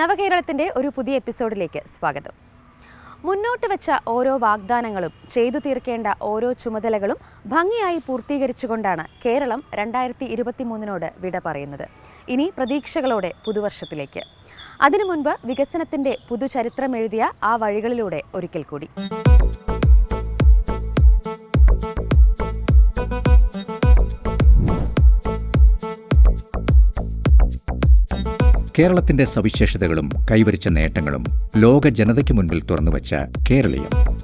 നവകേരളത്തിന്റെ ഒരു പുതിയ എപ്പിസോഡിലേക്ക് സ്വാഗതം. മുന്നോട്ട് വെച്ച ഓരോ വാഗ്ദാനങ്ങളും ചെയ്തു തീർക്കേണ്ട ഓരോ ചുമതലകളും ഭംഗിയായി പൂർത്തീകരിച്ചുകൊണ്ടാണ് കേരളം രണ്ടായിരത്തി ഇരുപത്തി മൂന്നിനോട് വിട പറയുന്നത്. ഇനി പ്രതീക്ഷകളോടെ പുതുവർഷത്തിലേക്ക്. അതിനു മുൻപ് വികസനത്തിന്റെ പുതുചരിത്രം എഴുതിയ ആ വഴികളിലൂടെ ഒരിക്കൽ കൂടി. കേരളത്തിന്റെ സവിശേഷതകളും കൈവരിച്ച നേട്ടങ്ങളും ലോക ജനതയ്ക്ക് മുൻപിൽ തുറന്നുവച്ച കേരളീയം.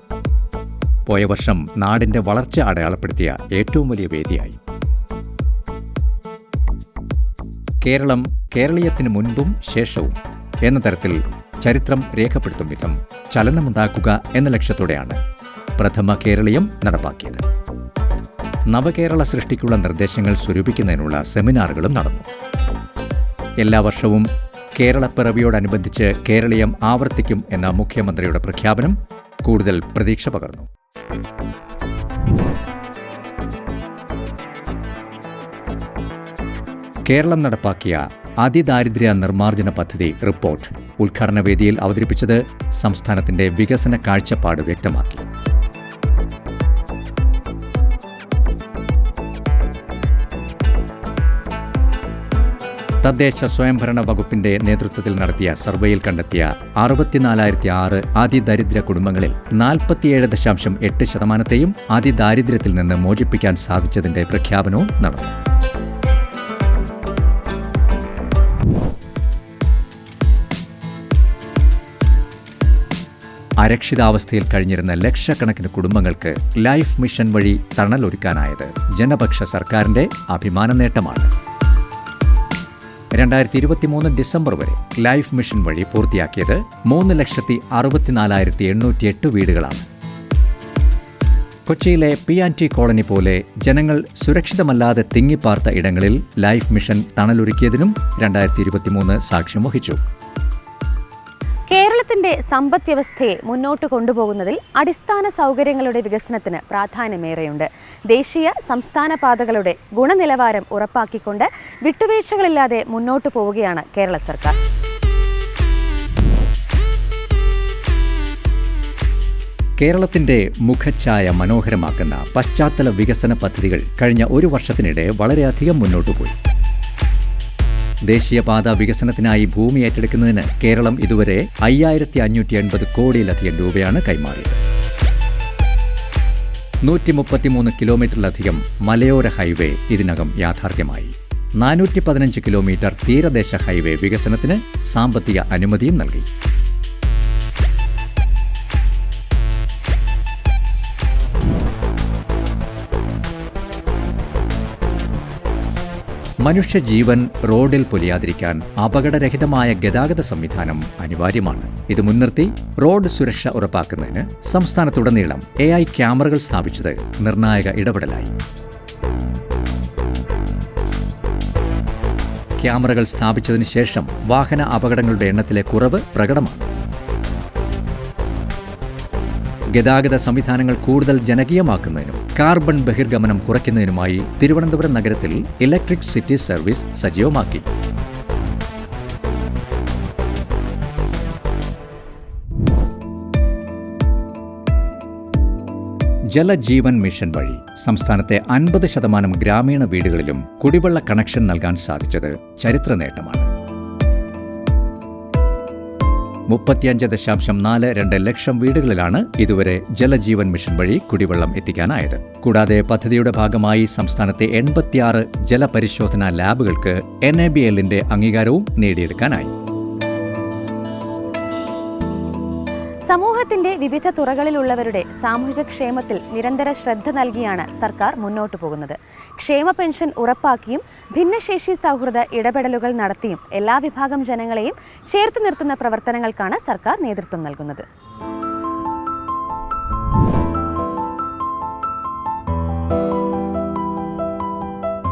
പോയ വർഷം നാടിന്റെ വളർച്ച അടയാളപ്പെടുത്തിയ ഏറ്റവും വലിയ വേദിയായി. കേരളം കേരളീയത്തിന് മുൻപും ശേഷവും എന്ന തരത്തിൽ ചരിത്രം രേഖപ്പെടുത്തും വിധം ചലനമുണ്ടാക്കുക എന്ന ലക്ഷ്യത്തോടെയാണ് പ്രഥമ കേരളീയം നടപ്പാക്കിയത്. നവകേരള സൃഷ്ടിക്കുള്ള നിർദ്ദേശങ്ങൾ സ്വരൂപിക്കുന്നതിനുള്ള സെമിനാറുകളും നടന്നു. എല്ലാ വർഷവും കേരളപ്പിറവിയോടനുബന്ധിച്ച് കേരളീയം ആവർത്തിക്കും എന്ന മുഖ്യമന്ത്രിയുടെ പ്രഖ്യാപനം കൂടുതൽ പ്രതീക്ഷ പകർന്നു. കേരളം നടപ്പാക്കിയ അതിദാരിദ്ര്യ നിർമ്മാർജന പദ്ധതി റിപ്പോർട്ട് ഉദ്ഘാടന വേദിയിൽ അവതരിപ്പിച്ചത് സംസ്ഥാനത്തിന്റെ വികസന കാഴ്ചപ്പാട് വ്യക്തമാക്കി. തദ്ദേശ സ്വയംഭരണ വകുപ്പിന്റെ നേതൃത്വത്തിൽ നടത്തിയ സർവേയിൽ കണ്ടെത്തിയ അറുപത്തിനാലായിരത്തി ആറ് അതിദരിദ്ര കുടുംബങ്ങളിൽ നാൽപ്പത്തിയേഴ് ദശാംശം എട്ട് ശതമാനത്തെയും അതിദാരിദ്ര്യത്തിൽ നിന്ന് മോചിപ്പിക്കാൻ സാധിച്ചതിന്റെ പ്രഖ്യാപനവും നടന്നു. അരക്ഷിതാവസ്ഥയിൽ കഴിഞ്ഞിരുന്ന ലക്ഷക്കണക്കിന് കുടുംബങ്ങൾക്ക് ലൈഫ് മിഷൻ വഴി തണലൊരുക്കാനായത് ജനപക്ഷ സർക്കാരിന്റെ അഭിമാന നേട്ടമാണ് രണ്ടായിരത്തി ഇരുപത്തിമൂന്ന് ഡിസംബർ വരെ ലൈഫ് മിഷൻ വഴി പൂർത്തിയാക്കിയത് മൂന്ന് ലക്ഷത്തി അറുപത്തിനാലായിരത്തി എണ്ണൂറ്റി എട്ട് വീടുകളാണ്. കൊച്ചിയിലെ പി ആൻഡ് ടി കോളനി പോലെ ജനങ്ങൾ സുരക്ഷിതമല്ലാതെ തിങ്ങിപ്പാർത്ത ഇടങ്ങളിൽ ലൈഫ് മിഷൻ തണലൊരുക്കിയതിനും രണ്ടായിരത്തി ഇരുപത്തിമൂന്ന് സാക്ഷ്യം വഹിച്ചു. കേരളത്തിന്റെ സമ്പദ് വ്യവസ്ഥയെ മുന്നോട്ട് കൊണ്ടുപോകുന്നതിൽ അടിസ്ഥാന സൗകര്യങ്ങളുടെ വികസനത്തിന് പ്രാധാന്യമേറെയുണ്ട്. ദേശീയ സംസ്ഥാന പാതകളുടെ ഗുണനിലവാരം ഉറപ്പാക്കിക്കൊണ്ട് വിട്ടുവീഴ്ചകളില്ലാതെ മുന്നോട്ട് പോവുകയാണ് കേരള സർക്കാർ. കേരളത്തിന്റെ മുഖഛായ മനോഹരമാക്കുന്ന പശ്ചാത്തല വികസന പദ്ധതികൾ കഴിഞ്ഞ ഒരു വർഷത്തിനിടെ വളരെയധികം മുന്നോട്ടു പോയി. ദേശീയപാത വികസനത്തിനായി ഭൂമി ഏറ്റെടുക്കുന്നതിന് കേരളം ഇതുവരെ അയ്യായിരത്തി അഞ്ഞൂറ്റി എൺപത് കോടിയിലധികം രൂപയാണ് കൈമാറിയത്. നൂറ്റി മുപ്പത്തിമൂന്ന് കിലോമീറ്ററിലധികം മലയോര ഹൈവേ ഇതിനകം യാഥാർത്ഥ്യമായി. നാനൂറ്റി പതിനഞ്ച് കിലോമീറ്റർ തീരദേശ ഹൈവേ വികസനത്തിന് സാമ്പത്തിക അനുമതിയും നൽകി. മനുഷ്യജീവൻ റോഡിൽ പൊലിയാതിരിക്കാൻ അപകടരഹിതമായ ഗതാഗത സംവിധാനം അനിവാര്യമാണ്. ഇത് മുൻനിർത്തി റോഡ് സുരക്ഷ ഉറപ്പാക്കുന്നതിന് സംസ്ഥാനത്തുടനീളം എ ഐ ക്യാമറകൾ സ്ഥാപിച്ചത് നിർണായക ഇടപെടലായി. ക്യാമറകൾ സ്ഥാപിച്ചതിന് ശേഷം വാഹന അപകടങ്ങളുടെ എണ്ണത്തിലെ കുറവ് പ്രകടമാണ്. ഗതാഗത സംവിധാനങ്ങൾ കൂടുതൽ ജനകീയമാക്കുന്നതിനും കാർബൺ ബഹിർഗമനം കുറയ്ക്കുന്നതിനുമായി തിരുവനന്തപുരം നഗരത്തിൽ ഇലക്ട്രിക് സിറ്റി സർവീസ് സജീവമാക്കി. ജലജീവൻ മിഷൻ വഴി സംസ്ഥാനത്തെ അൻപത് ശതമാനം ഗ്രാമീണ വീടുകളിലും കുടിവെള്ള കണക്ഷൻ നൽകാൻ സാധിച്ചത് ചരിത്ര നേട്ടമാണ് മുപ്പത്തിയഞ്ച് ദശാംശം നാല് രണ്ട് ലക്ഷം വീടുകളിലാണ് ഇതുവരെ ജലജീവൻ മിഷൻ വഴി കുടിവെള്ളം എത്തിക്കാനായത്. കൂടാതെ പദ്ധതിയുടെ ഭാഗമായി സംസ്ഥാനത്തെ എൺപത്തിയാറ് ജലപരിശോധനാ ലാബുകൾക്ക് എൻ എ ബി എല്ലിന്റെ അംഗീകാരവും നേടിയെടുക്കാനായി. സമൂഹത്തിന്റെ വിവിധ തുറകളിലുള്ളവരുടെ സാമൂഹിക ക്ഷേമത്തിൽ നിരന്തര ശ്രദ്ധ നൽകിയാണ് സർക്കാർ മുന്നോട്ടു പോകുന്നത്. ക്ഷേമ പെൻഷൻ ഉറപ്പാക്കിയും ഭിന്നശേഷി സൗഹൃദ ഇടപെടലുകൾ നടത്തിയും എല്ലാ വിഭാഗം ജനങ്ങളെയും ചേർത്ത് നിർത്തുന്ന പ്രവർത്തനങ്ങൾക്കാണ് സർക്കാർ നേതൃത്വം നൽകുന്നത്.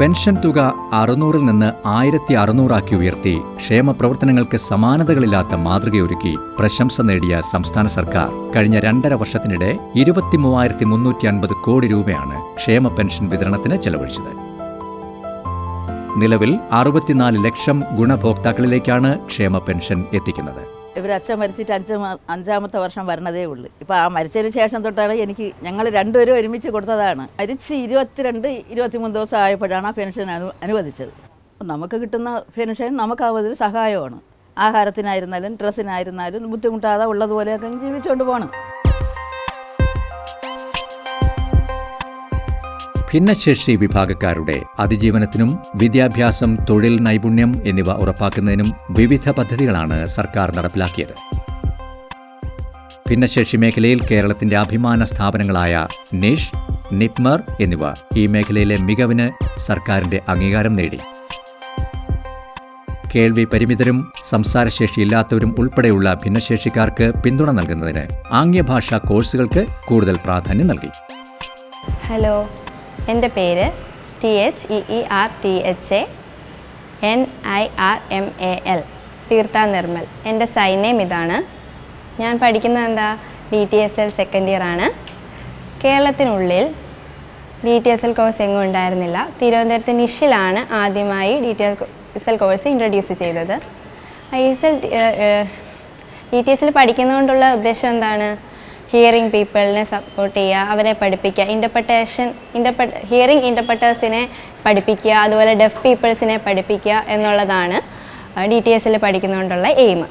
പെൻഷൻ തുക അറുന്നൂറിൽ നിന്ന് ആയിരത്തി അറുന്നൂറാക്കി ഉയർത്തി ക്ഷേമ പ്രവർത്തനങ്ങൾക്ക് സമാനതകളില്ലാത്ത മാതൃകയൊരുക്കി പ്രശംസ നേടിയ സംസ്ഥാന സർക്കാർ. കഴിഞ്ഞ രണ്ടര വർഷത്തിനിടെ ഇരുപത്തി മൂവായിരത്തി മുന്നൂറ്റി അൻപത് കോടി രൂപയാണ് ക്ഷേമ പെൻഷൻ വിതരണത്തിന് ചെലവഴിച്ചത്. നിലവിൽ അറുപത്തിനാല് ലക്ഷം ഗുണഭോക്താക്കളിലേക്കാണ് ക്ഷേമ പെൻഷൻ എത്തിക്കുന്നത്. ഇവർ അച്ഛൻ മരിച്ചിട്ട് അഞ്ച് അഞ്ചാമത്തെ വർഷം വരണതേ ഉള്ളൂ. ഇപ്പോൾ ആ മരിച്ചതിന് ശേഷം തൊട്ടാണ് എനിക്ക് ഞങ്ങൾ രണ്ടുപേരും ഒരുമിച്ച് കൊടുത്തതാണ്. മരിച്ച് ഇരുപത്തിരണ്ട് ഇരുപത്തിമൂന്ന് ദിവസം ആയപ്പോഴാണ് ആ പെൻഷൻ അനു അനുവദിച്ചത്. നമുക്ക് കിട്ടുന്ന പെൻഷൻ നമുക്ക് അതൊരു സഹായമാണ്. ആഹാരത്തിനായിരുന്നാലും ഡ്രസ്സിനായിരുന്നാലും ബുദ്ധിമുട്ടാതെ ഉള്ളതുപോലെയൊക്കെ ജീവിച്ചുകൊണ്ട് പോകണം ഭിന്നശേഷി വിഭാഗക്കാരുടെ അതിജീവനത്തിനും വിദ്യാഭ്യാസം തൊഴിൽ നൈപുണ്യം എന്നിവ ഉറപ്പാക്കുന്നതിനും വിവിധ പദ്ധതികളാണ് സർക്കാർ നടപ്പിലാക്കിയത്. ഭിന്നശേഷി മേഖലയിൽ കേരളത്തിന്റെ അഭിമാന സ്ഥാപനങ്ങളായ നിഷ് നിപ്മർ എന്നിവ ഈ മേഖലയിലെ മികവിന് സർക്കാരിന്റെ അംഗീകാരം നേടി. കേൾവി പരിമിതരും സംസാരശേഷിയില്ലാത്തവരും ഉൾപ്പെടെയുള്ള ഭിന്നശേഷിക്കാർക്ക് പിന്തുണ നൽകുന്നതിന് ആംഗ്യഭാഷാ കോഴ്സുകൾക്ക് കൂടുതൽ പ്രാധാന്യം നൽകി. ഹലോ എന്റെ പേര് T H E E R T H A N I R M A L Theertha Nirmal. എന്റെ സൈൻ നെയിം ഇതാണ്. ഞാൻ പഠിക്കുന്നത് എന്താ? D T S L second year ആണ്. കേരളത്തിനുള്ളിൽ D T S L course എങ്ങും ഉണ്ടായിരുന്നില്ല. തിരുവനന്തപുരത്ത് നിഷിലാണ് ആദ്യമായി D T S L course introduce ചെയ്തത്. I S L D T S L പഠിക്കുന്നതുകൊണ്ടുള്ള ഉദ്ദേശം എന്താണ്? ഹിയറിംഗ് പീപ്പിളിനെ സപ്പോർട്ട് ചെയ്യുക അവരെ പഠിപ്പിക്കുക ഇന്റർപ്രട്ടേഷൻ ഇന്റർപ്ര ഹിയറിംഗ് ഇന്റർപ്രട്ടേഴ്സിനെ പഠിപ്പിക്കുക അതുപോലെ ഡെഫ് പീപ്പിൾസിനെ പഠിപ്പിക്കുക എന്നുള്ളതാണ് ഡി ടി എസിൽ പഠിക്കുന്നതുകൊണ്ടുള്ള എയിം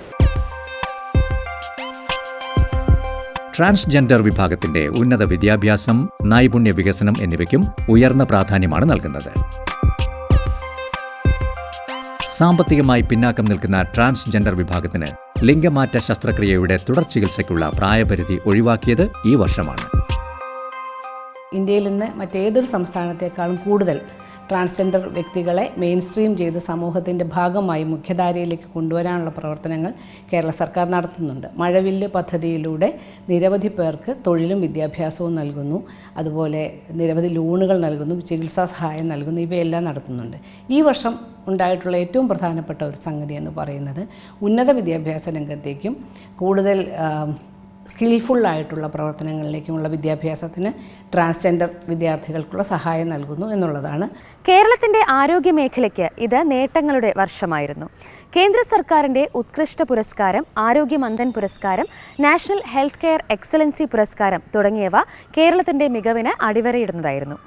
ട്രാൻസ്ജെൻഡർ വിഭാഗത്തിന്റെ ഉന്നത വിദ്യാഭ്യാസം നൈപുണ്യ വികസനം എന്നിവയ്ക്കും ഉയർന്ന പ്രാധാന്യമാണ് നൽകുന്നത്. സാമ്പത്തികമായി പിന്നാക്കം നിൽക്കുന്ന ട്രാൻസ്ജെൻഡർ വിഭാഗത്തിന് ലിംഗമാറ്റ ശസ്ത്രക്രിയയുടെ തുടർ ചികിത്സയ്ക്കുള്ള പ്രായപരിധി ഒഴിവാക്കിയത് ഈ വർഷമാണ്. ഇന്ത്യയിൽ നിന്ന് മറ്റേതൊരു സംസ്ഥാനത്തേക്കാളും കൂടുതൽ ട്രാൻസ്ജെൻഡർ വ്യക്തികളെ മെയിൻ സ്ട്രീം ചെയ്ത് സമൂഹത്തിന്റെ ഭാഗമായി മുഖ്യധാരയിലേക്ക് കൊണ്ടുവരാനുള്ള പ്രവർത്തനങ്ങൾ കേരള സർക്കാർ നടത്തുന്നുണ്ട്. മഴവില്ല് പദ്ധതിയിലൂടെ നിരവധി പേർക്ക് തൊഴിലും വിദ്യാഭ്യാസവും നൽകുന്നു. അതുപോലെ നിരവധി ലോണുകൾ നൽകുന്നു ചികിത്സാ സഹായം നൽകുന്നു ഇവയെല്ലാം നടത്തുന്നുണ്ട്. ഈ വർഷം ഉണ്ടായിട്ടുള്ള ഏറ്റവും പ്രധാനപ്പെട്ട ഒരു സംഗതി എന്ന് പറയുന്നത് ഉന്നത വിദ്യാഭ്യാസ രംഗത്തേക്കും കൂടുതൽ ആയിട്ടുള്ള പ്രവർത്തനങ്ങളിലേക്കുമുള്ള വിദ്യാഭ്യാസത്തിന് ട്രാൻസ്ജെൻഡർ വിദ്യാർത്ഥികൾക്കുള്ള സഹായം നൽകുന്നു എന്നുള്ളതാണ്. കേരളത്തിന്റെ ആരോഗ്യ മേഖലയ്ക്ക് ഇത് നേട്ടങ്ങളുടെ വർഷമായിരുന്നു. കേന്ദ്ര സർക്കാരിന്റെ ഉത്കൃഷ്ട പുരസ്കാരം ആരോഗ്യ മന്ദൻ പുരസ്കാരം നാഷണൽ ഹെൽത്ത് കെയർ എക്സലൻസി പുരസ്കാരം തുടങ്ങിയവ കേരളത്തിന്റെ മികവിന് അടിവരയിടുന്നതായിരുന്നു.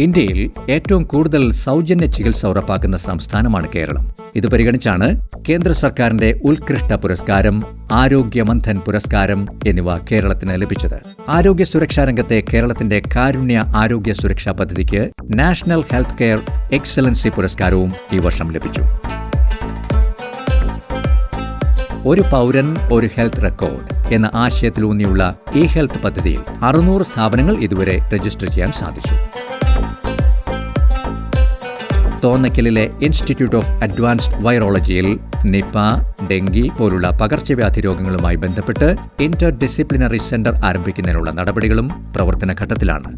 ഇന്ത്യയിൽ ഏറ്റവും കൂടുതൽ സൗജന്യ ചികിത്സ ഉറപ്പാക്കുന്ന സംസ്ഥാനമാണ് കേരളം. ഇത് പരിഗണിച്ചാണ് കേന്ദ്ര സർക്കാരിന്റെ ഉത്കൃഷ്ട പുരസ്കാരം ആരോഗ്യമന്ധൻ പുരസ്കാരം എന്നിവ കേരളത്തിന് ലഭിച്ചത്. ആരോഗ്യ സുരക്ഷാ രംഗത്തെ കേരളത്തിന്റെ കാരുണ്യ ആരോഗ്യ സുരക്ഷാ പദ്ധതിക്ക് നാഷണൽ ഹെൽത്ത് കെയർ എക്സലൻസി പുരസ്കാരവും ഈ വർഷം ലഭിച്ചു. ഒരു പൗരൻ ഒരു ഹെൽത്ത് റെക്കോർഡ് എന്ന ആശയത്തിലൂന്നിയുള്ള ഇ ഹെൽത്ത് പദ്ധതിയിൽ അറുന്നൂറ് സ്ഥാപനങ്ങൾ ഇതുവരെ രജിസ്റ്റർ ചെയ്യാൻ സാധിച്ചു. തോന്നയ്ക്കലിലെ ഇൻസ്റ്റിറ്റ്യൂട്ട് ഓഫ് അഡ്വാൻസ്ഡ് വൈറോളജിയിൽ നിപ ഡെങ്കി പോലുള്ള പകർച്ചവ്യാധി രോഗങ്ങളുമായി ബന്ധപ്പെട്ട് ഇന്റർ ഡിസിപ്ലിനറി സെന്റർ ആരംഭിക്കുന്നതിനുള്ള നടപടികളും പ്രവർത്തന ഘട്ടത്തിലാണ്.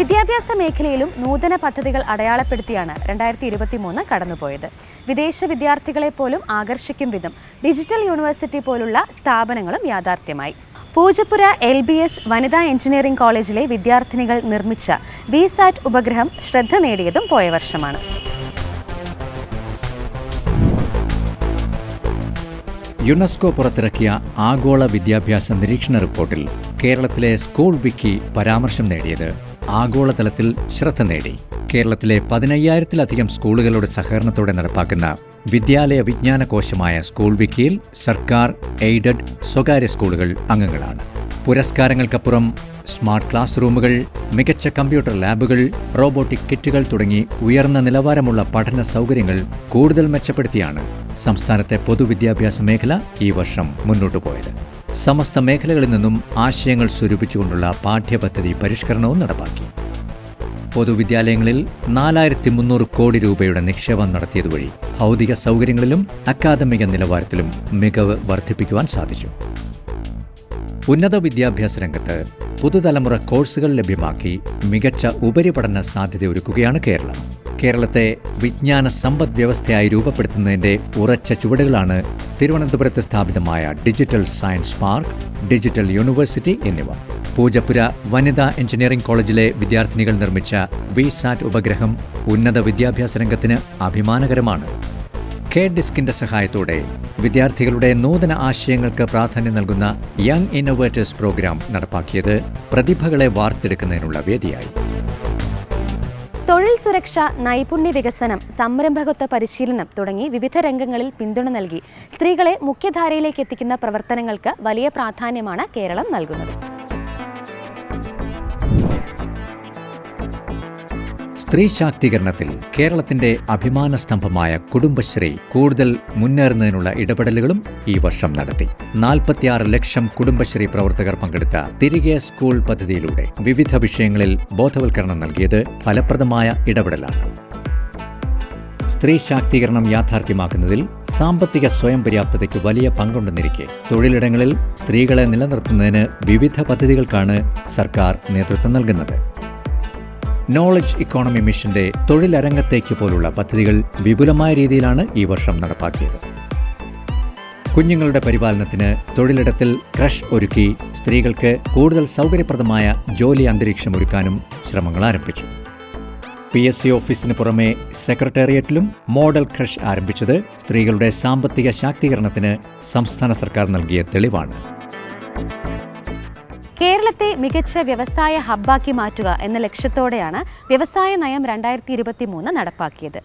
വിദ്യാഭ്യാസ മേഖലയിലും നൂതന പദ്ധതികൾ അടയാളപ്പെടുത്തിയാണ് രണ്ടായിരത്തി ഇരുപത്തി മൂന്ന് കടന്നുപോയത്. വിദേശ വിദ്യാർത്ഥികളെ പോലും ആകർഷിക്കും വിധം ഡിജിറ്റൽ യൂണിവേഴ്സിറ്റി പോലുള്ള സ്ഥാപനങ്ങളും യാഥാർത്ഥ്യമായി. പൂജപ്പുര എൽ ബി എസ് വനിതാ എഞ്ചിനീയറിംഗ് കോളേജിലെ വിദ്യാർത്ഥിനികൾ നിർമ്മിച്ച വിസാറ്റ് ഉപഗ്രഹം ശ്രദ്ധ നേടിയതും പോയ വർഷമാണ്. യുനെസ്കോ പുറത്തിറക്കിയ ആഗോള വിദ്യാഭ്യാസ നിരീക്ഷണ റിപ്പോർട്ടിൽ കേരളത്തിലെ സ്കൂൾ വിക്കി പരാമർശം നേടിയത് ആഗോളതലത്തിൽ ശ്രദ്ധ നേടി. കേരളത്തിലെ പതിനയ്യായിരത്തിലധികം സ്കൂളുകളുടെ സഹകരണത്തോടെ നടപ്പാക്കുന്ന വിദ്യാലയ വിജ്ഞാന കോശമായ സ്കൂൾ വിക്കിയിൽ സർക്കാർ എയ്ഡഡ് സ്വകാര്യ സ്കൂളുകൾ അംഗങ്ങളാണ്. പുരസ്കാരങ്ങൾക്കപ്പുറം സ്മാർട്ട് ക്ലാസ് റൂമുകൾ മികച്ച കമ്പ്യൂട്ടർ ലാബുകൾ റോബോട്ടിക് കിറ്റുകൾ തുടങ്ങി ഉയർന്ന നിലവാരമുള്ള പഠന സൗകര്യങ്ങൾ കൂടുതൽ മെച്ചപ്പെടുത്തിയാണ് സംസ്ഥാനത്തെ പൊതുവിദ്യാഭ്യാസ മേഖല ഈ വർഷം മുന്നോട്ടു പോയത്. സമസ്ത മേഖലകളിൽ നിന്നും ആശയങ്ങൾ സ്വരൂപിച്ചുകൊണ്ടുള്ള പാഠ്യപദ്ധതി പരിഷ്കരണവും നടപ്പാക്കി. പൊതുവിദ്യാലയങ്ങളിൽ നാലായിരത്തി മുന്നൂറ് കോടി രൂപയുടെ നിക്ഷേപം നടത്തിയതുവഴി ഭൗതിക സൗകര്യങ്ങളിലും അക്കാദമിക നിലവാരത്തിലും മികവ് വർദ്ധിപ്പിക്കുവാൻ സാധിച്ചു. ഉന്നത വിദ്യാഭ്യാസ രംഗത്ത് പുതുതലമുറ കോഴ്സുകൾ ലഭ്യമാക്കി മികച്ച ഉപരിപഠന സാധ്യതയൊരുക്കുകയാണ് കേരളം. കേരളത്തെ വിജ്ഞാന സമ്പദ് വ്യവസ്ഥയായി രൂപപ്പെടുത്തുന്നതിന്റെ ഉറച്ച ചുവടുകളാണ് തിരുവനന്തപുരത്ത് സ്ഥാപിതമായ digital science park digital university എന്നിവ. പൂജപ്പുര വനിതാ എഞ്ചിനീയറിംഗ് കോളേജിലെ വിദ്യാർത്ഥിനികൾ നിർമ്മിച്ച വി സാറ്റ് ഉപഗ്രഹം ഉന്നത വിദ്യാഭ്യാസ രംഗത്തിന് അഭിമാനകരമാണ്. കെ ഡിസ്കിന്റെ സഹായത്തോടെ വിദ്യാർത്ഥികളുടെ നൂതന ആശയങ്ങൾക്ക് പ്രാധാന്യം നൽകുന്ന യങ് ഇന്നോവേറ്റേഴ്സ് പ്രോഗ്രാം നടപ്പാക്കിയത് പ്രതിഭകളെ വാർത്തെടുക്കുന്നതിനുള്ള വേദിയായി. തൊഴിൽ സുരക്ഷ നൈപുണ്യ വികസനം സംരംഭകത്വ പരിശീലനം തുടങ്ങി വിവിധ രംഗങ്ങളിൽ പിന്തുണ നൽകി സ്ത്രീകളെ മുഖ്യധാരയിലേക്ക് എത്തിക്കുന്ന പ്രവർത്തനങ്ങൾക്ക് വലിയ പ്രാധാന്യമാണ് കേരളം നൽകുന്നത്. സ്ത്രീ ശാക്തീകരണത്തിൽ കേരളത്തിന്റെ അഭിമാന സ്തംഭമായ കുടുംബശ്രീ കൂടുതൽ മുന്നേറുന്നതിനുള്ള ഇടപെടലുകളും ഈ വർഷം നടത്തി. നാൽപ്പത്തിയാറ് ലക്ഷം കുടുംബശ്രീ പ്രവർത്തകർ പങ്കെടുത്ത തിരികെ സ്കൂൾ പദ്ധതിയിലൂടെ വിവിധ വിഷയങ്ങളിൽ ബോധവൽക്കരണം നൽകിയത് ഫലപ്രദമായ ഇടപെടലാണ്. സ്ത്രീ ശാക്തീകരണം യാഥാർത്ഥ്യമാക്കുന്നതിൽ സാമ്പത്തിക സ്വയം പര്യാപ്തതയ്ക്ക് വലിയ പങ്കുണ്ടെന്നിരിക്കെ തൊഴിലിടങ്ങളിൽ സ്ത്രീകളെ നിലനിർത്തുന്നതിന് വിവിധ പദ്ധതികൾക്കാണ് സർക്കാർ നേതൃത്വം നൽകുന്നത്. നോളജ് ഇക്കോണമി മിഷന്റെ തൊഴിലരംഗത്തേക്ക് പോലുള്ള പദ്ധതികൾ വിപുലമായ രീതിയിലാണ് ഈ വർഷം നടപ്പാക്കിയത്. കുഞ്ഞുങ്ങളുടെ പരിപാലനത്തിന് തൊഴിലിടത്തിൽ ക്രഷ് ഒരുക്കി സ്ത്രീകൾക്ക് കൂടുതൽ സൗകര്യപ്രദമായ ജോലി അന്തരീക്ഷം ഒരുക്കാനും ശ്രമങ്ങൾ ആരംഭിച്ചു. പി എസ് സി ഓഫീസിന് പുറമെ സെക്രട്ടേറിയറ്റിലും മോഡൽ ക്രഷ് ആരംഭിച്ചത് സ്ത്രീകളുടെ സാമ്പത്തിക ശാക്തീകരണത്തിന് സംസ്ഥാന സർക്കാർ നൽകിയ തെളിവാണ്. കേരളത്തെ മികച്ച വ്യവസായ ഹബ്ബാക്കി മാറ്റുക എന്ന ലക്ഷ്യത്തോടെയാണ് വ്യവസായ നയം രണ്ടായിരത്തി ഇരുപത്തി മൂന്ന് നടപ്പാക്കിയത്.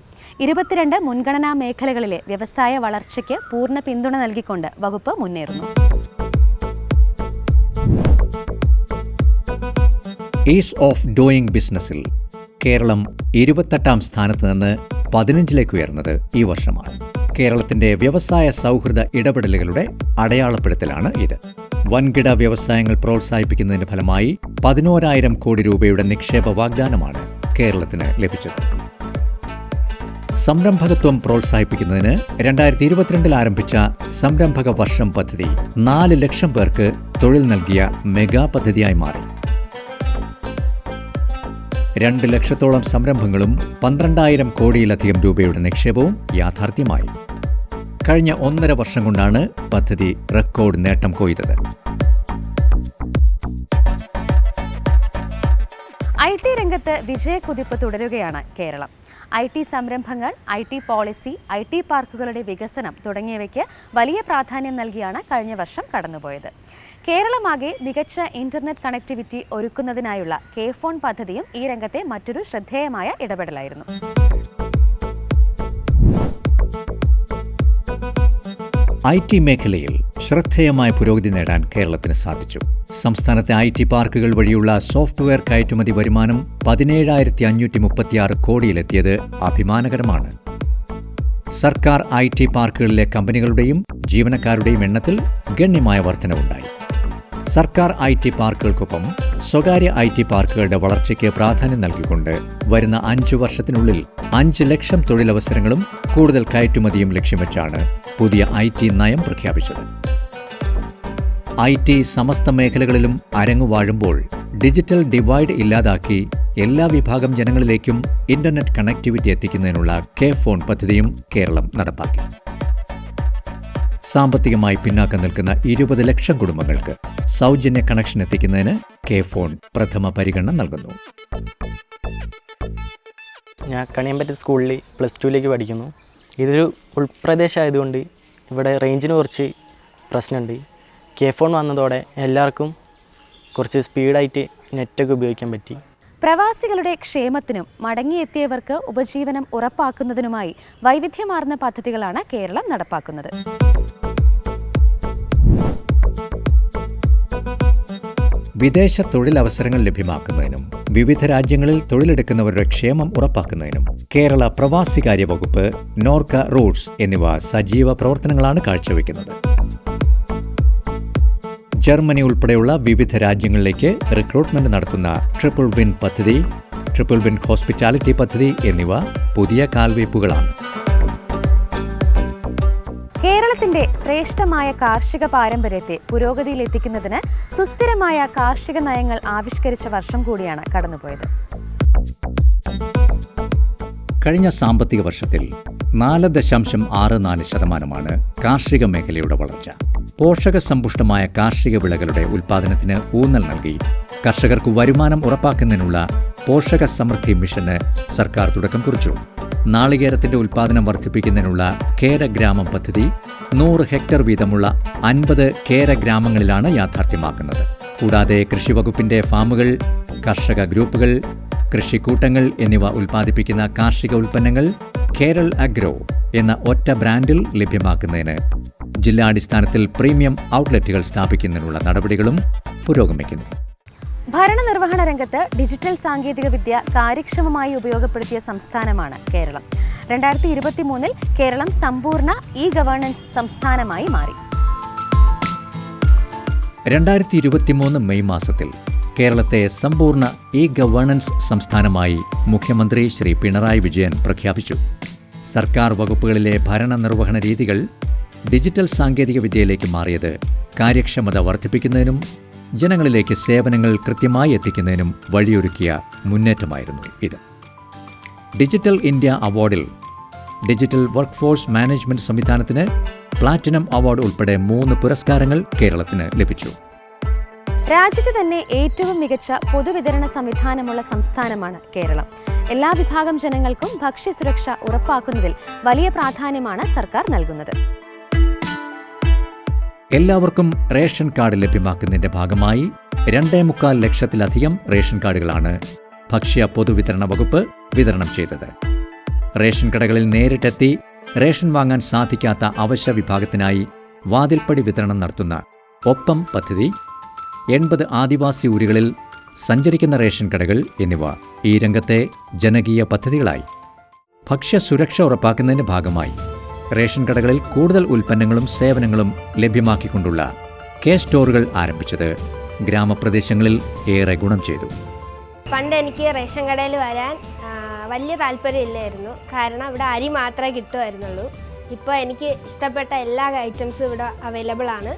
ഇരുപത്തിരണ്ട് മുൻഗണനാ മേഖലകളിലെ വ്യവസായ വളർച്ചയ്ക്ക് പൂർണ പിന്തുണ നൽകിക്കൊണ്ട് വകുപ്പ് മുന്നേറുന്നു. ഈസ് ഓഫ് ഡൂയിങ് ബിസിനസ്സിൽ കേരളം ഇരുപത്തെട്ടാം സ്ഥാനത്ത് നിന്ന് പതിനഞ്ചിലേക്ക് ഉയർന്നത് ഈ വർഷമാണ്. കേരളത്തിന്റെ വ്യവസായ സൗഹൃദ ഇടപെടലുകളുടെ അടയാളപ്പെടുത്തലാണ് ഇത്. വൻകിട വ്യവസായങ്ങൾ പ്രോത്സാഹിപ്പിക്കുന്നതിന്റെ ഫലമായി പതിനോരായിരം കോടി രൂപയുടെ നിക്ഷേപ വാഗ്ദാനമാണ് കേരളത്തിന് ലഭിച്ചത്. സംരംഭകത്വം പ്രോത്സാഹിപ്പിക്കുന്നതിന് രണ്ടായിരത്തി ഇരുപത്തിരണ്ടിൽ ആരംഭിച്ച സംരംഭക വർഷം പദ്ധതി നാല് ലക്ഷം പേർക്ക് തൊഴിൽ നൽകിയ മെഗാ പദ്ധതിയായി മാറി. രണ്ട് ലക്ഷത്തോളം സംരംഭങ്ങളും പന്ത്രണ്ടായിരം കോടിയിലധികം രൂപയുടെ നിക്ഷേപവും യാഥാർത്ഥ്യമായി. കഴിഞ്ഞ ഒന്നര വർഷം കൊണ്ടാണ് പദ്ധതി റെക്കോർഡ് നേട്ടം കൊയ്തത്. ഐ ടി രംഗത്ത് വിജയക്കുതിപ്പ് തുടരുകയാണ് കേരളം. ഐ ടി സംരംഭങ്ങൾ I T policy I T പാർക്കുകളുടെ വികസനം തുടങ്ങിയവയ്ക്ക് വലിയ പ്രാധാന്യം നൽകിയാണ് കഴിഞ്ഞ വർഷം കടന്നുപോയത്. കേരളമാകെ മികച്ച ഇന്റർനെറ്റ് കണക്ടിവിറ്റി ഒരുക്കുന്നതിനായുള്ള കെ ഫോൺ പദ്ധതിയും ഈ രംഗത്തെ മറ്റൊരു ശ്രദ്ധേയമായ ഇടപെടലായിരുന്നു. ഐ ടി മേഖലയിൽ ശ്രദ്ധേയമായ പുരോഗതി നേടാൻ കേരളത്തിന് സാധിച്ചു. സംസ്ഥാനത്തെ ഐ ടി പാർക്കുകൾ വഴിയുള്ള സോഫ്റ്റ്വെയർ കയറ്റുമതി വരുമാനം പതിനേഴായിരത്തി അഞ്ഞൂറ്റി മുപ്പത്തിയാറ് കോടിയിലെത്തിയത് അഭിമാനകരമാണ്. സർക്കാർ ഐ ടി പാർക്കുകളിലെ കമ്പനികളുടെയും ജീവനക്കാരുടെയും എണ്ണത്തിൽ ഗണ്യമായ വർധനവുണ്ടായി. സർക്കാർ ഐ ടി പാർക്കുകൾക്കൊപ്പം സ്വകാര്യ ഐ ടി പാർക്കുകളുടെ വളർച്ചയ്ക്ക് പ്രാധാന്യം നൽകിക്കൊണ്ട് വരുന്ന അഞ്ചു വർഷത്തിനുള്ളിൽ അഞ്ച് ലക്ഷം തൊഴിലവസരങ്ങളും കൂടുതൽ കയറ്റുമതിയും ലക്ഷ്യം വെച്ചാണ് പുതിയ ഐ ടി നയം പ്രഖ്യാപിച്ചത്. ഐ ടി സമസ്ത മേഖലകളിലും അരങ്ങുവാഴുമ്പോൾ ഡിജിറ്റൽ ഡിവൈഡ് ഇല്ലാതാക്കി എല്ലാ വിഭാഗം ജനങ്ങളിലേക്കും ഇന്റർനെറ്റ് കണക്ടിവിറ്റി എത്തിക്കുന്നതിനുള്ള കെ ഫോൺ പദ്ധതിയും കേരളം നടപ്പാക്കി. സാമ്പത്തികമായി പിന്നാക്കം നിൽക്കുന്ന ഇരുപത് ലക്ഷം കുടുംബങ്ങൾക്ക് സൗജന്യ കണക്ഷൻ എത്തിക്കുന്നതിന് കെ ഫോൺ പ്രഥമ പരിഗണന നൽകുന്നു. ഞാൻ കണിയമ്പറ്റ സ്കൂളിൽ പ്ലസ് ടുവിലേക്ക് പഠിക്കുന്നു. ഇതൊരു ഉൾപ്രദേശമായതുകൊണ്ട് ഇവിടെ റേഞ്ചിന് കുറച്ച് പ്രശ്നമുണ്ട്. കെ ഫോൺ വന്നതോടെ എല്ലാവർക്കും കുറച്ച് സ്പീഡായിട്ട് നെറ്റൊക്കെ ഉപയോഗിക്കാൻ പറ്റി. പ്രവാസികളുടെ ക്ഷേമത്തിനും മടങ്ങിയെത്തിയവർക്ക് ഉപജീവനം ഉറപ്പാക്കുന്നതിനുമായി വൈവിധ്യമാർന്ന പദ്ധതികളാണ് കേരളം നടപ്പാക്കുന്നത്. വിദേശ തൊഴിലവസരങ്ങൾ ലഭ്യമാക്കുന്നതിനും വിവിധ രാജ്യങ്ങളിൽ തൊഴിലെടുക്കുന്നവരുടെ ക്ഷേമം ഉറപ്പാക്കുന്നതിനും കേരള പ്രവാസികാര്യ വകുപ്പ് നോർക്ക റൂട്ട്സ് എന്നിവ സജീവ പ്രവർത്തനങ്ങളാണ് കാഴ്ചവെക്കുന്നത്. ജർമ്മനി ഉൾപ്പെടെയുള്ള വിവിധ രാജ്യങ്ങളിലേക്ക് റിക്രൂട്ട്മെന്റ് നടത്തുന്ന ട്രിപ്പിൾ വിൻ പദ്ധതി ട്രിപ്പിൾ വിൻ ഹോസ്പിറ്റാലിറ്റി പദ്ധതി എന്നിവ പുതിയ കാൽവയ്പുകളാണ്. കേരളത്തിന്റെ ശ്രേഷ്ഠമായ കാർഷിക പാരമ്പര്യത്തെ പുരോഗതിയിലെത്തിക്കുന്നതിന് സുസ്ഥിരമായ കാർഷിക നയങ്ങൾ ആവിഷ്കരിച്ച വർഷം കൂടിയാണ് കടന്നുപോയത്. കഴിഞ്ഞ സാമ്പത്തിക വർഷത്തിൽ നാല് ദശാംശം ആറ് നാല് ശതമാനമാണ് കാർഷിക മേഖലയുടെ വളർച്ച. പോഷക സമ്പുഷ്ടമായ കാർഷിക വിളകളുടെ ഉൽപ്പാദനത്തിന് ഊന്നൽ നൽകി കർഷകർക്ക് വരുമാനം ഉറപ്പാക്കുന്നതിനുള്ള പോഷക സമൃദ്ധി മിഷന് സർക്കാർ തുടക്കം കുറിച്ചു. നാളികേരത്തിന്റെ ഉൽപ്പാദനം വർദ്ധിപ്പിക്കുന്നതിനുള്ള കേരഗ്രാമം പദ്ധതി നൂറ് ഹെക്ടർ വീതമുള്ള അൻപത് കേരഗ്രാമങ്ങളിലാണ് യാഥാർത്ഥ്യമാക്കുന്നത്. കൂടാതെ കൃഷിവകുപ്പിന്റെ ഫാമുകൾ കർഷക ഗ്രൂപ്പുകൾ കൃഷിക്കൂട്ടങ്ങൾ എന്നിവ ഉൽപ്പാദിപ്പിക്കുന്ന കാർഷിക ഉൽപ്പന്നങ്ങൾ കേരൾ അഗ്രോ എന്ന ഒറ്റ ബ്രാൻഡിൽ ലഭ്യമാക്കുന്നതിന് ജില്ലാടിസ്ഥാനത്തിൽ പ്രീമിയം ഔട്ട്ലെറ്റുകൾ സ്ഥാപിക്കുന്നതിനുള്ള നടപടികളും പുരോഗമിക്കുന്നു. ഭരണനിർവഹണ രംഗത്ത് ഡിജിറ്റൽ സാങ്കേതികവിദ്യ കാര്യക്ഷമമായി ഉപയോഗപ്പെടുത്തിയ സംസ്ഥാനമാണ് കേരളം. രണ്ടായിരത്തി ഇരുപത്തി മൂന്നിൽ കേരളം സമ്പൂർണ ഇ ഗവേണൻസ് സംസ്ഥാനമായി മാറി. രണ്ടായിരത്തി ഇരുപത്തിമൂന്ന് മെയ് മാസത്തിൽ കേരളത്തെ സമ്പൂർണ ഇ ഗവേണൻസ് സംസ്ഥാനമായി മുഖ്യമന്ത്രി ശ്രീ പിണറായി വിജയൻ പ്രഖ്യാപിച്ചു. സർക്കാർ വകുപ്പുകളിലെ ഭരണനിർവഹണ രീതികൾ ഡിജിറ്റൽ സാങ്കേതികവിദ്യയിലേക്ക് മാറിയത് കാര്യക്ഷമത വർദ്ധിപ്പിക്കുന്നതിനും ജനങ്ങളിലേക്ക് സേവനങ്ങൾ കൃത്യമായി എത്തിക്കുന്നതിനും വഴിയൊരുക്കിയ മുന്നേറ്റമായിരുന്നു ഇത്. ഡിജിറ്റൽ ഇന്ത്യ അവാർഡിൽ ഡിജിറ്റൽ വർക്ക് ഫോഴ്സ് മാനേജ്മെന്റ് സംവിധാനത്തിന് പ്ലാറ്റിനം അവാർഡ് ഉൾപ്പെടെ മൂന്ന് പുരസ്കാരങ്ങൾ കേരളത്തിന് ലഭിച്ചു. രാജ്യത്ത് തന്നെ ഏറ്റവും മികച്ച പൊതുവിതരണ സംവിധാനമുള്ള സംസ്ഥാനമാണ് കേരളം. എല്ലാ വിഭാഗം ജനങ്ങൾക്കും ഭക്ഷ്യസുരക്ഷ ഉറപ്പാക്കുന്നതിൽ വലിയ പ്രാധാന്യമാണ് സർക്കാർ നൽകുന്നത്. എല്ലാവർക്കും റേഷൻ കാർഡ് ലഭ്യമാക്കുന്നതിന്റെ ഭാഗമായി രണ്ടേ മുക്കാൽ ലക്ഷത്തിലധികം റേഷൻ കാർഡുകളാണ് ഭക്ഷ്യ പൊതുവിതരണ വകുപ്പ് വിതരണം ചെയ്തത്. റേഷൻ കടകളിൽ നേരിട്ടെത്തി റേഷൻ വാങ്ങാൻ സാധിക്കാത്ത അവശ്യ വിഭാഗത്തിനായി വാതിൽപ്പടി വിതരണം നടത്തുന്ന ഒപ്പം പദ്ധതി എൺപത് ആദിവാസി ഊരുകളിൽ സഞ്ചരിക്കുന്ന റേഷൻ കടകൾ എന്നിവ ഈ രംഗത്തെ ജനകീയ പദ്ധതികളായി. ഭക്ഷ്യസുരക്ഷ ഉറപ്പാക്കുന്നതിന്റെ ഭാഗമായി റേഷൻ കടകളിൽ കൂടുതൽ ഉൽപ്പന്നങ്ങളും സേവനങ്ങളും ലഭ്യമാക്കിക്കൊണ്ടുള്ള കെ സ്റ്റോറുകൾ ആരംഭിച്ചത് ഗ്രാമപ്രദേശങ്ങളിൽ ഏറെ ഗുണം ചെയ്തു. പണ്ട് എനിക്ക് റേഷൻ കടയിൽ വരാൻ വലിയ താല്പര്യമില്ലായിരുന്നു കാരണം ഇവിടെ അരി മാത്രമേ കിട്ടുമായിരുന്നുള്ളൂ. ഇപ്പോൾ എനിക്ക് ഇഷ്ടപ്പെട്ട എല്ലാ ഐറ്റംസും ഇവിടെ അവൈലബിൾ ആണ്.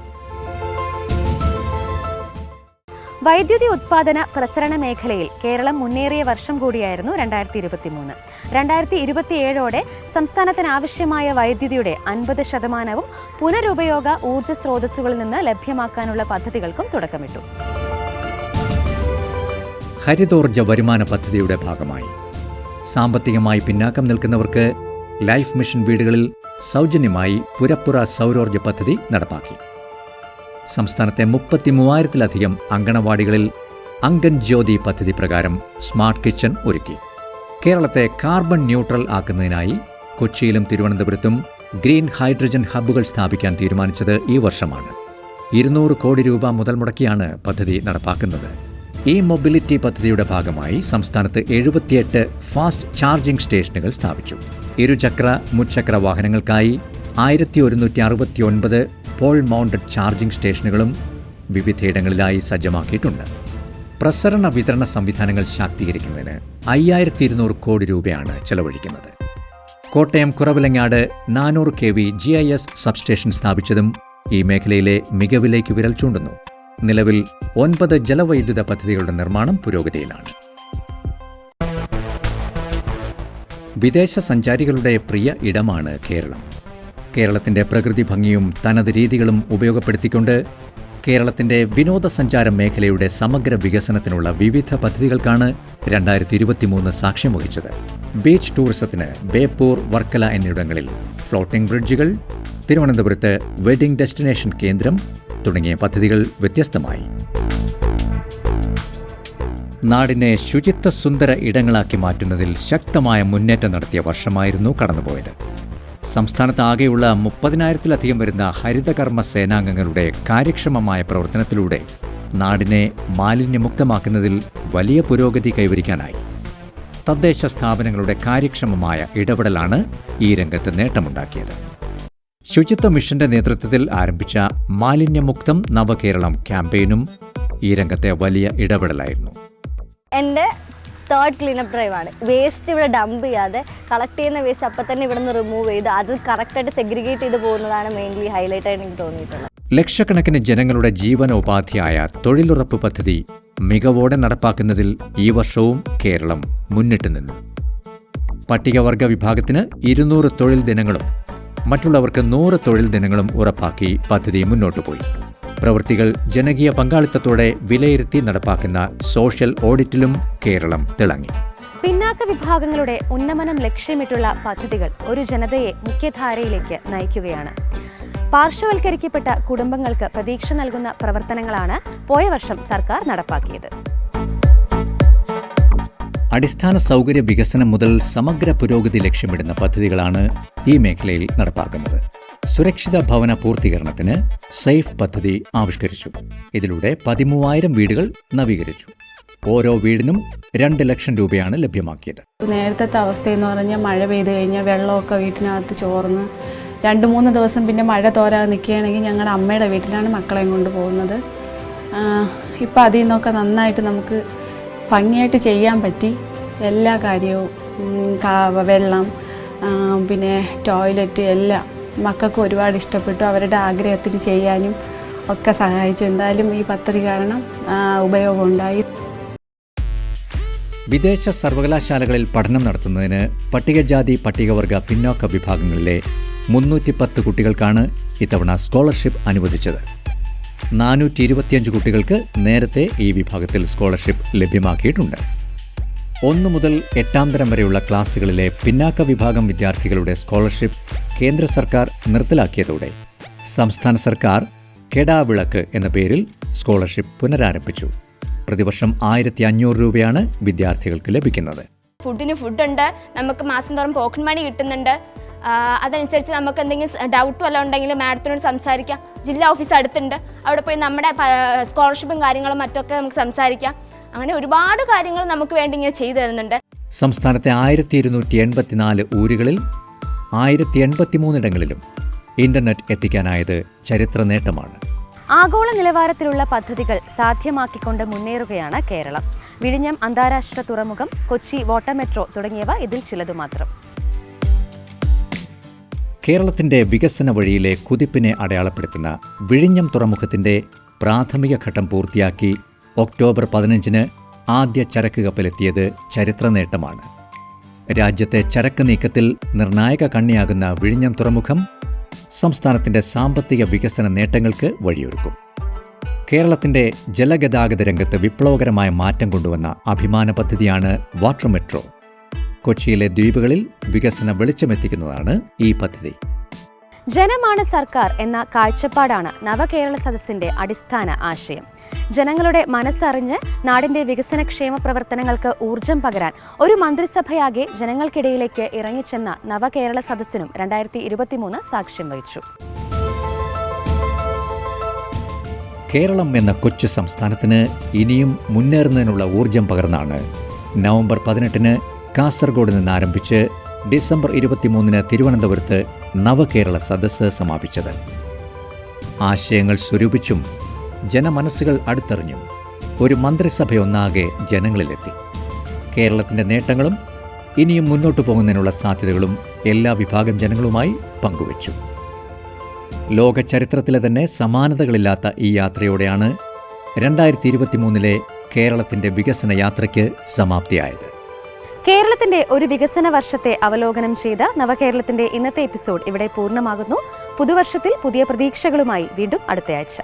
വൈദ്യുതി ഉത്പാദന പ്രസരണ മേഖലയിൽ കേരളം മുന്നേറിയ വർഷം കൂടിയായിരുന്നു രണ്ടായിരത്തി ഇരുപത്തി മൂന്ന് രണ്ടായിരത്തി ഇരുപത്തിയേഴോടെ സംസ്ഥാനത്തിന് ആവശ്യമായ വൈദ്യുതിയുടെ അൻപത് ശതമാനവും പുനരുപയോഗ ഊർജ സ്രോതസ്സുകളിൽ നിന്ന് ലഭ്യമാക്കാനുള്ള പദ്ധതികൾക്കും തുടക്കമിട്ടു. ഹരിതോർജ വരുമാന പദ്ധതിയുടെ ഭാഗമായി. സാമ്പത്തികമായി പിന്നാക്കം നിൽക്കുന്നവർക്ക് ലൈഫ് മിഷൻ വീടുകളിൽ സൗജന്യമായി പുരപ്പുറ സൗരോർജ പദ്ധതി നടപ്പാക്കി. സംസ്ഥാനത്തെ മുപ്പത്തി മൂവായിരത്തിലധികം അങ്കണവാടികളിൽ അങ്കൻ ജ്യോതി പദ്ധതി പ്രകാരം സ്മാർട്ട് കിച്ചൺ ഒരുക്കി. കേരളത്തെ കാർബൺ ന്യൂട്രൽ ആക്കുന്നതിനായി കൊച്ചിയിലും തിരുവനന്തപുരത്തും ഗ്രീൻ ഹൈഡ്രജൻ ഹബ്ബുകൾ സ്ഥാപിക്കാൻ തീരുമാനിച്ചത് ഈ വർഷമാണ്. ഇരുന്നൂറ് കോടി രൂപ മുതൽ മുടക്കിയാണ് പദ്ധതി നടപ്പാക്കുന്നത്. ഈ മൊബിലിറ്റി പദ്ധതിയുടെ ഭാഗമായി സംസ്ഥാനത്ത് എഴുപത്തിയെട്ട് ഫാസ്റ്റ് ചാർജിംഗ് സ്റ്റേഷനുകൾ സ്ഥാപിച്ചു. ഇരുചക്ര മുച്ചക്ര വാഹനങ്ങൾക്കായി ആയിരത്തി ഒരുന്നൂറ്റി അറുപത്തി ഒൻപത് പോൾ മൗണ്ടഡ് ചാർജിംഗ് സ്റ്റേഷനുകളും വിവിധയിടങ്ങളിലായി സജ്ജമാക്കിയിട്ടുണ്ട്. പ്രസരണ വിതരണ സംവിധാനങ്ങൾ ശാക്തീകരിക്കുന്നതിന് അയ്യായിരത്തി ഇരുന്നൂറ് കോടി രൂപയാണ് ചെലവഴിക്കുന്നത്. കോട്ടയം കുറവിലങ്ങാട് നാനൂറ് K V G I S substation സ്ഥാപിച്ചതും ഈ മേഖലയിലെ മികവിലേക്ക് വിരൽ ചൂണ്ടുന്നു. നിലവിൽ ഒൻപത് ജലവൈദ്യുത പദ്ധതികളുടെ നിർമ്മാണം പുരോഗതിയിലാണ്. വിദേശ സഞ്ചാരികളുടെ പ്രിയ ഇടമാണ് കേരളം. കേരളത്തിന്റെ പ്രകൃതി ഭംഗിയും തനത് രീതികളും ഉപയോഗപ്പെടുത്തിക്കൊണ്ട് കേരളത്തിന്റെ വിനോദസഞ്ചാര മേഖലയുടെ സമഗ്ര വികസനത്തിനുള്ള വിവിധ പദ്ധതികൾക്കാണ് രണ്ടായിരത്തി ഇരുപത്തിമൂന്ന് സാക്ഷ്യം വഹിച്ചത്. ബീച്ച് ടൂറിസത്തിന് ബേപ്പൂർ വർക്കല എന്നിവിടങ്ങളിൽ ഫ്ലോട്ടിംഗ് ബ്രിഡ്ജുകൾ തിരുവനന്തപുരത്ത് വെഡിംഗ് ഡെസ്റ്റിനേഷൻ കേന്ദ്രം തുടങ്ങിയ പദ്ധതികൾ വ്യത്യസ്തമായി. നാടിനെ ശുചിത്വ സുന്ദര ഇടങ്ങളാക്കി മാറ്റുന്നതിൽ ശക്തമായ മുന്നേറ്റം നടത്തിയ വർഷമായിരുന്നു കടന്നുപോയത്. സംസ്ഥാനത്താകെയുള്ള മുപ്പതിനായിരത്തിലധികം വരുന്ന ഹരിതകർമ്മ സേനാംഗങ്ങളുടെ കാര്യക്ഷമമായ പ്രവർത്തനത്തിലൂടെ നാടിനെ മാലിന്യമുക്തമാക്കുന്നതിൽ വലിയ പുരോഗതി കൈവരിക്കാനായി. തദ്ദേശ സ്ഥാപനങ്ങളുടെ കാര്യക്ഷമമായ ഇടപെടലാണ് ഈ രംഗത്ത് നേട്ടമുണ്ടാക്കിയത്. ശുചിത്വ മിഷന്റെ നേതൃത്വത്തിൽ ആരംഭിച്ച മാലിന്യമുക്തം നവകേരളം ക്യാമ്പയിനും ഈ രംഗത്തെ വലിയ ഇടപെടലായിരുന്നു. എന്റെ തേർഡ് ക്ലീനപ്പ് ഡ്രൈവാണ് വേസ്റ്റ് ഇവിടെ ഡംപ് ചെയ്യാതെ കളക്ട് ചെയ്യുന്ന വേസ്റ്റ് അപ്പം തന്നെ ഇവിടെ നിന്ന് റിമൂവ് ചെയ്ത് അത് കറക്റ്റായിട്ട് സെഗ്രിഗേറ്റ് ചെയ്ത് പോകുന്നതാണ് മെയിൻലി ഹൈലൈറ്റ് ആയിട്ട് എനിക്ക് തോന്നിയിട്ടുള്ളത്. ലക്ഷക്കണക്കിന് ജനങ്ങളുടെ ജീവനോപാധിയായ തൊഴിലുറപ്പ് പദ്ധതി മികവോടെ നടപ്പാക്കുന്നതിൽ ഈ വർഷവും കേരളം മുന്നിട്ട് നിന്നു. പട്ടികവർഗ വിഭാഗത്തിന് ഇരുന്നൂറ് തൊഴിൽ ദിനങ്ങളും മറ്റുള്ളവർക്ക് നൂറ് തൊഴിൽ ദിനങ്ങളും ഉറപ്പാക്കി പദ്ധതി മുന്നോട്ടു പോയി. പ്രവൃത്തികൾ ജനകീയ പങ്കാളിത്തത്തോടെ വിലയിരുത്തി നടപ്പാക്കുന്ന സോഷ്യൽ ഓഡിറ്റിലും കേരളം തിളങ്ങി. പിന്നാക്ക വിഭാഗങ്ങളുടെ ഉന്നമനം ലക്ഷ്യമിട്ടുള്ള പദ്ധതികൾ ഒരു ജനതയെ മുഖ്യധാരയിലേക്ക് നയിക്കുകയാണ്. പാർശ്വവൽക്കരിക്കപ്പെട്ട കുടുംബങ്ങൾക്ക് പ്രതീക്ഷ നൽകുന്ന പ്രവർത്തനങ്ങളാണ് പോയ വർഷം സർക്കാർ നടപ്പാക്കിയത്. അടിസ്ഥാന സൗകര്യ വികസനം മുതൽ സമഗ്ര പുരോഗതി ലക്ഷ്യമിടുന്ന പദ്ധതികളാണ് ഈ മേഖലയിൽ നടപ്പാക്കുന്നത്. സുരക്ഷിത ഭവന പൂർത്തീകരണത്തിന് സേഫ് പദ്ധതി ആവിഷ്കരിച്ചു. ഇതിലൂടെ പതിമൂവായിരം വീടുകൾ നവീകരിച്ചു. ഓരോ വീടിനും രണ്ട് ലക്ഷം രൂപയാണ് ലഭ്യമാക്കിയത്. നേരത്തെ അവസ്ഥ എന്ന് പറഞ്ഞാൽ മഴ പെയ്ത് കഴിഞ്ഞാൽ വെള്ളമൊക്കെ വീട്ടിനകത്ത് ചോർന്ന് രണ്ട് മൂന്ന് ദിവസം പിന്നെ മഴ തോരാതെ നിൽക്കുകയാണെങ്കിൽ ഞങ്ങളുടെ അമ്മയുടെ വീട്ടിലാണ് മക്കളെയും കൊണ്ട് പോകുന്നത്. ഇപ്പം അതിൽ നിന്നൊക്കെ നന്നായിട്ട് നമുക്ക് ഭംഗിയായിട്ട് ചെയ്യാൻ പറ്റി. എല്ലാ കാര്യവും വെള്ളം പിന്നെ ടോയ്ലറ്റ് എല്ലാം മക്കൾക്ക് ഒരുപാട് ഇഷ്ടപ്പെട്ടു. അവരുടെ ആഗ്രഹത്തിന് ചെയ്യാനും ഒക്കെ സഹായിച്ചു. എന്തായാലും ഈ പദ്ധതി കാരണം ഉപയോഗമുണ്ടായി വിദേശ സർവകലാശാലകളിൽ പഠനം നടത്തുന്നതിന് പട്ടികജാതി പട്ടികവർഗ പിന്നോക്ക വിഭാഗങ്ങളിലെ മുന്നൂറ്റി പത്ത് കുട്ടികൾക്കാണ് ഇത്തവണ സ്കോളർഷിപ്പ് അനുവദിച്ചത്. നാനൂറ്റി ഇരുപത്തിയഞ്ച് കുട്ടികൾക്ക് നേരത്തെ ഈ വിഭാഗത്തിൽ സ്കോളർഷിപ്പ് ലഭ്യമാക്കിയിട്ടുണ്ട്. ഒന്നു മുതൽ എട്ടാം തരം വരെയുള്ള ക്ലാസ്സുകളിലെ പിന്നാക്ക വിഭാഗം വിദ്യാർത്ഥികളുടെ സ്കോളർഷിപ്പ് കേന്ദ്ര സർക്കാർ നിർത്തലാക്കിയതോടെ സംസ്ഥാന സർക്കാർ കെടാവിളക്ക് എന്ന പേരിൽ സ്കോളർഷിപ്പ് പുനരാരംഭിച്ചു. പ്രതിവർഷം ആയിരത്തി അഞ്ഞൂറ് രൂപയാണ് വിദ്യാർത്ഥികൾക്ക് ലഭിക്കുന്നത്. ഫുഡിന് ഫുഡുണ്ട് നമുക്ക് മാസം തോറും പോക്കറ്റ് മണി കിട്ടുന്നുണ്ട്. അതനുസരിച്ച് നമുക്ക് എന്തെങ്കിലും ഡൗട്ട് വല്ല ഉണ്ടെങ്കിൽ മാഡത്തിനോട് സംസാരിക്കാം. ജില്ലാ ഓഫീസ് അടുത്തുണ്ട്. അവിടെ പോയി നമ്മുടെ സ്കോളർഷിപ്പും കാര്യങ്ങളും മറ്റൊക്കെ നമുക്ക് സംസാരിക്കാം. അങ്ങനെ ഒരുപാട് കാര്യങ്ങൾ നമുക്ക് വേണ്ടി ഇങ്ങനെ ചെയ്തു തരുന്നുണ്ട്. സംസ്ഥാനത്തെ ആയിരത്തി ഇരുന്നൂറ്റി എൺപത്തിനാല് ഊരുകളിൽ ആയിരത്തി എൺപത്തിമൂന്നിടങ്ങളിലും ഇന്റർനെറ്റ് എത്തിക്കാനായത് ചരിത്ര നേട്ടമാണ്. ആഗോള നിലവാരത്തിലുള്ള പദ്ധതികൾ സാധ്യമാക്കിക്കൊണ്ട് മുന്നേറുകയാണ് കേരളം. വിഴിഞ്ഞം അന്താരാഷ്ട്ര തുറമുഖം കൊച്ചി വാട്ടർ മെട്രോ തുടങ്ങിയവ ഇതിൽ ചിലതു മാത്രം. കേരളത്തിന്റെ വികസന വഴിയിലെ കുതിപ്പിനെ അടയാളപ്പെടുത്തുന്ന വിഴിഞ്ഞം തുറമുഖത്തിന്റെ പ്രാഥമിക ഘട്ടം പൂർത്തിയാക്കി ഒക്ടോബർ പതിനഞ്ചിന് ആദ്യ ചരക്ക് കപ്പലെത്തിയത് ചരിത്ര നേട്ടമാണ് രാജ്യത്തെ ചരക്ക് നീക്കത്തിൽ നിർണായക കണ്ണിയാകുന്ന വിഴിഞ്ഞം തുറമുഖം സംസ്ഥാനത്തിന്റെ സാമ്പത്തിക വികസന നേട്ടങ്ങൾക്ക് വഴിയൊരുക്കും. കേരളത്തിന്റെ ജലഗതാഗത രംഗത്ത് വിപ്ലവകരമായ മാറ്റം കൊണ്ടുവന്ന അഭിമാന പദ്ധതിയാണ് വാട്ടർ മെട്രോ. കൊച്ചിയിലെ ദ്വീപുകളിൽ വികസന വെളിച്ചമെത്തിക്കുന്നതാണ് ഈ പദ്ധതി. ജനമാണ് സർക്കാർ എന്ന കാഴ്ചപ്പാടാണ് നവകേരള സദസ്സിന്റെ അടിസ്ഥാന ആശയം. ജനങ്ങളുടെ മനസ്സറിഞ്ഞ് നാടിന്റെ വികസനക്ഷേമ പ്രവർത്തനങ്ങൾക്ക് ഊർജം പകരാൻ ഒരു മന്ത്രിസഭയാകെ ജനങ്ങൾക്കിടയിലേക്ക് ഇറങ്ങിച്ചെന്ന നവകേരള സദസ്സിനും രണ്ടായിരത്തി ഇരുപത്തിമൂന്ന് സാക്ഷ്യം വഹിച്ചു. കേരളം എന്ന കൊച്ചു സംസ്ഥാനത്തിന് ഇനിയും മുന്നേറുന്നതിനുള്ള ഊർജം പകർന്നാണ്. നവംബർ പതിനെട്ടിന് കാസർഗോഡ് നിന്ന് ആരംഭിച്ച് ഡിസംബർ ഇരുപത്തിമൂന്നിന് തിരുവനന്തപുരത്ത് നവകേരള സദസ്സ് സമാപിച്ചത്. ആശയങ്ങൾ സ്വരൂപിച്ചും ജനമനസ്സുകൾ അടുത്തെറിഞ്ഞും ഒരു മന്ത്രിസഭയൊന്നാകെ ജനങ്ങളിലെത്തി. കേരളത്തിന്റെ നേട്ടങ്ങളും ഇനിയും മുന്നോട്ടു പോകുന്നതിനുള്ള സാധ്യതകളും എല്ലാ വിഭാഗം ജനങ്ങളുമായി പങ്കുവച്ചു. ലോക ചരിത്രത്തിലെ തന്നെ സമാനതകളില്ലാത്ത ഈ യാത്രയോടെയാണ് രണ്ടായിരത്തി ഇരുപത്തിമൂന്നിലെ കേരളത്തിന്റെ വികസന യാത്രയ്ക്ക് സമാപ്തിയായത്. കേരളത്തിന്റെ ഒരു വികസന വർഷത്തെ അവലോകനം ചെയ്ത നവകേരളത്തിന്റെ ഇന്നത്തെ എപ്പിസോഡ് ഇവിടെ പൂർണമാകുന്നു. പുതുവർഷത്തിൽ പുതിയ പ്രതീക്ഷകളുമായി വീണ്ടും അടുത്തയാഴ്ച.